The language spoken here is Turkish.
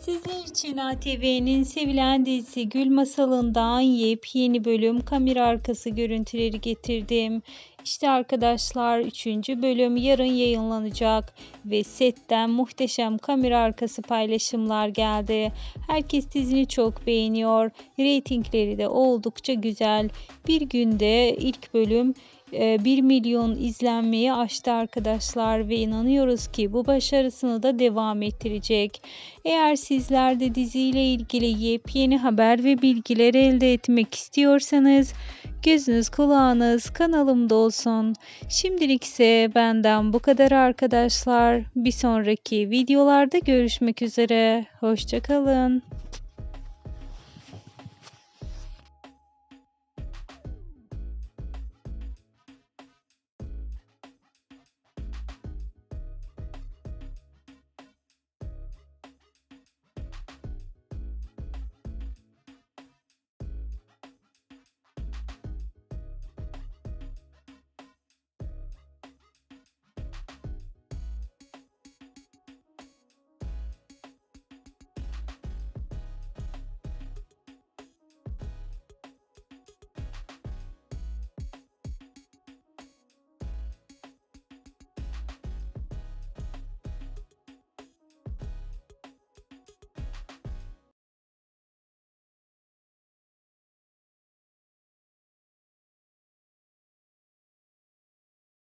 Sizler için ATV'nin sevilen dizisi Gül Masalı'ndan yepyeni bölüm kamera arkası görüntüleri getirdim. İşte arkadaşlar 3. bölüm yarın yayınlanacak ve setten muhteşem kamera arkası paylaşımlar geldi. Herkes dizini çok beğeniyor. Reytingleri de oldukça güzel. Bir günde ilk bölüm 1 milyon izlenmeyi aştı arkadaşlar ve inanıyoruz ki bu başarısını da devam ettirecek. Eğer sizler de diziyle ilgili yepyeni haber ve bilgiler elde etmek istiyorsanız gözünüz kulağınız kanalımda olsun. Şimdilik ise benden bu kadar arkadaşlar. Bir sonraki videolarda görüşmek üzere. Hoşçakalın.